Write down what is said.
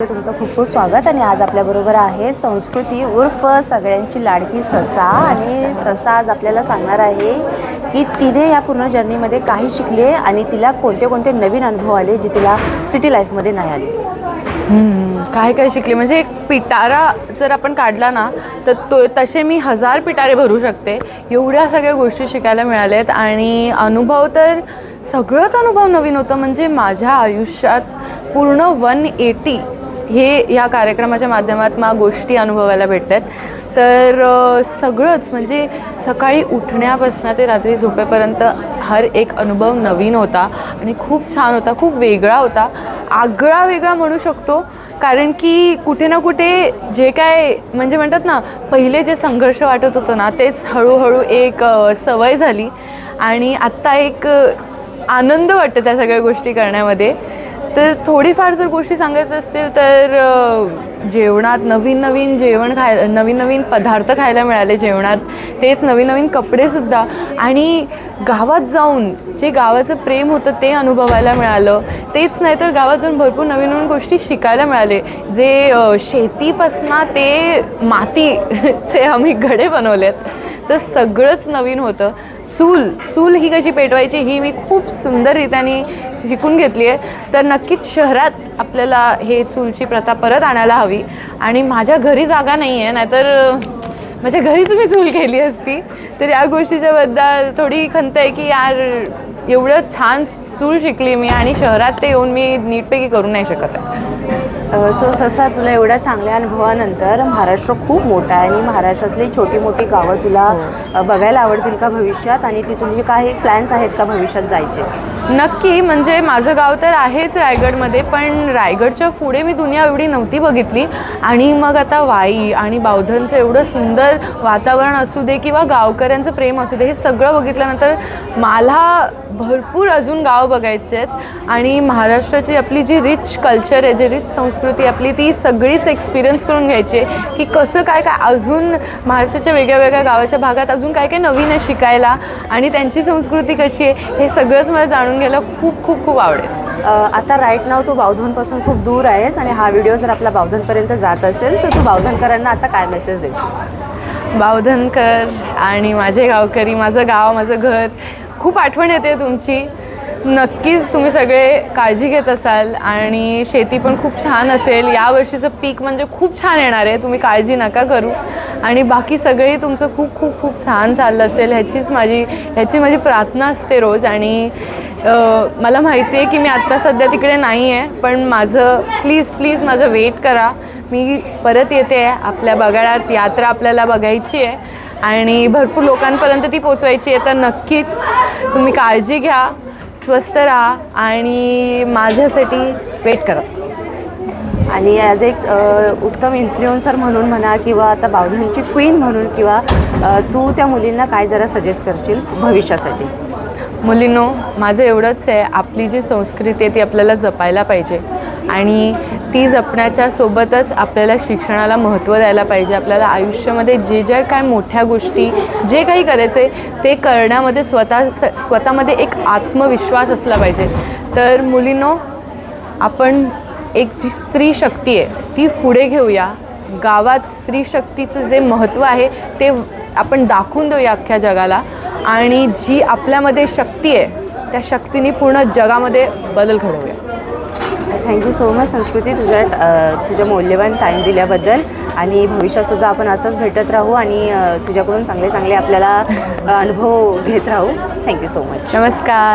तुमचं खूप खूप स्वागत आणि आज आपल्याबरोबर आहे संस्कृती उर्फ सगळ्यांची लाडकी ससा. आणि ससा आज आपल्याला सांगणार आहे की तिने या पूर्ण जर्नीमध्ये काही शिकली आहे आणि तिला कोणते कोणते नवीन अनुभव आले जे तिला सिटी लाईफमध्ये नाही आले? काय काय शिकले? म्हणजे एक पिटारा जर आपण काढला ना तर तो तसे मी हजार पिटारे भरू शकते. एवढ्या सगळ्या गोष्टी शिकायला मिळाल्यात आणि अनुभव तर सगळंच अनुभव नवीन होतं. म्हणजे माझ्या आयुष्यात पूर्ण वन एटी हे या कार्यक्रमाच्या माध्यमात मला गोष्टी अनुभवायला भेटतात. तर सगळंच म्हणजे सकाळी उठण्यापासून ते रात्री झोपेपर्यंत हर एक अनुभव नवीन होता आणि खूप छान होता खूप वेगळा होता. आगळा वेगळा म्हणू शकतो कारण की कुठे ना कुठे जे काय म्हणजे म्हणतात ना पहिले जे संघर्ष वाटत होतं ना तेच हळूहळू एक सवय झाली. आणि आत्ता एक आनंद वाटतो त्या सगळ्या गोष्टी करण्यामध्ये. तर थोडीफार जर गोष्टी सांगायचं असतील तर जेवणात नवीन नवीन जेवण खाय नवीन नवीन पदार्थ खायला मिळाले जेवणात. तेच नवीन नवीन कपडेसुद्धा आणि गावात जाऊन जे गावाचं प्रेम होतं ते अनुभवायला मिळालं. तेच नाही तर गावात जाऊन भरपूर नवीन नवीन गोष्टी शिकायला मिळाले. जे अ, शेतीपासनं ते मातीचे आम्ही घडे बनवलेत. तर सगळंच नवीन होतं. चूल चूल ही कशी पेटवायची ही मी खूप सुंदररित्याने शिकून घेतली आहे तर नक्कीच शहरात आपल्याला हे चूलची प्रथा परत आणायला हवी. आणि माझ्या घरी जागा नाही आहे नाहीतर माझ्या घरीच मी चूल केली असती. तर या गोष्टीच्या बद्दल थोडी खंत आहे की यार एवढं छान चूल शिकली मी आणि शहरात ते येऊन मी नीटपैकी करू नाही शकत आहे. सो ससा तुला एवढ्या चांगल्या अनुभवानंतर महाराष्ट्र खूप मोठा आहे आणि महाराष्ट्रातली छोटी मोठी गावं तुला अ, बघायला आवडतील का भविष्यात? आणि ती तुझे काही प्लॅन्स आहेत का भविष्यात जायचे? नक्की म्हणजे माझं गाव तर आहेच रायगडमध्ये पण रायगडच्या पुढे मी दुनिया एवढी नव्हती बघितली. आणि मग आता वाई आणि बावधनचं एवढं सुंदर वातावरण असू दे किंवा गावकऱ्यांचं प्रेम असू दे हे सगळं बघितल्यानंतर मला भरपूर अजून गाव बघायचे आहेत. आणि महाराष्ट्राची आपली जी रिच कल्चर आहे जी रिच संस्कृती आपली ती सगळीच एक्सपिरियन्स करून घ्यायची आहे की कसं काय काय अजून महाराष्ट्राच्या वेगळ्या वेगळ्या गावाच्या भागात अजून काय काय नवीन आहे शिकायला आणि त्यांची संस्कृती कशी आहे हे सगळंच मला जाणून घ्यायला खूप खूप खूप आवडेल. आता राईट नाव तू बावधनपासून खूप दूर आहेस आणि हा व्हिडिओ जर आपला बावधनपर्यंत जात असेल तर तू बावधनकरांना आता काय मेसेज देशील? बावधनकर आणि माझे गावकरी माझं गाव माझं घर खूप आठवण येते तुमची. नक्कीच तुम्ही सगळे काळजी घेत असाल आणि शेती पण खूप छान असेल. यावर्षीचं पीक म्हणजे खूप छान येणार आहे. तुम्ही काळजी नका करू. आणि बाकी सगळी तुमचं खूप खूप खूप छान चाललं असेल. ह्याचीच माझी ह्याची माझी प्रार्थना असते रोज. आणि मला माहिती आहे की मी आत्ता सध्या तिकडे नाही आहे पण माझं प्लीज प्लीज माझं वेट करा. मी परत येते. आहे आपल्या बगाडात यात्रा आपल्याला बघायची आहे. आणि भरपूर लोकांपर्यंत ती पोचवायची आहे. तर नक्कीच तुम्ही काळजी घ्या. स्वस्त राहा आणि माझ्यासाठी वेट करा. आणि ॲज एक उत्तम इन्फ्लुएन्सर म्हणून म्हणा किंवा आता बावधनची क्वीन म्हणून किंवा तू त्या मुलींना काय जरा सजेस्ट करशील भविष्यासाठी? मुलींनो माझं एवढंच आहे. आपली जी संस्कृती आहे ती आपल्याला जपायला पाहिजे. आणि ती जपण्याच्या सोबतच आपल्याला शिक्षणाला महत्त्व द्यायला पाहिजे. आपल्याला आयुष्यामध्ये जे ज्या काय मोठ्या गोष्टी जे काही करायचं आहे ते करण्यामध्ये स्वतः स- स्वतःमध्ये एक आत्मविश्वास असला पाहिजे. तर मुलींनो आपण एक जी स्त्री शक्ती आहे ती पुढे घेऊया. गावात स्त्री शक्तीचं जे महत्त्व आहे ते आपण दाखवून देऊया अख्ख्या जगाला. आणि जी आपल्यामध्ये शक्ती आहे त्या शक्तीने पूर्ण जगामध्ये बदल घडवूया. थँक्यू सो मच संस्कृती तुझ्या तुझ्या मौल्यवान टाईम दिल्याबद्दल. आणि भविष्यातसुद्धा आपण असंच भेटत राहू आणि तुझ्याकडून चांगले चांगले आपल्याला अनुभव घेत राहू. थँक्यू सो मच नमस्कार.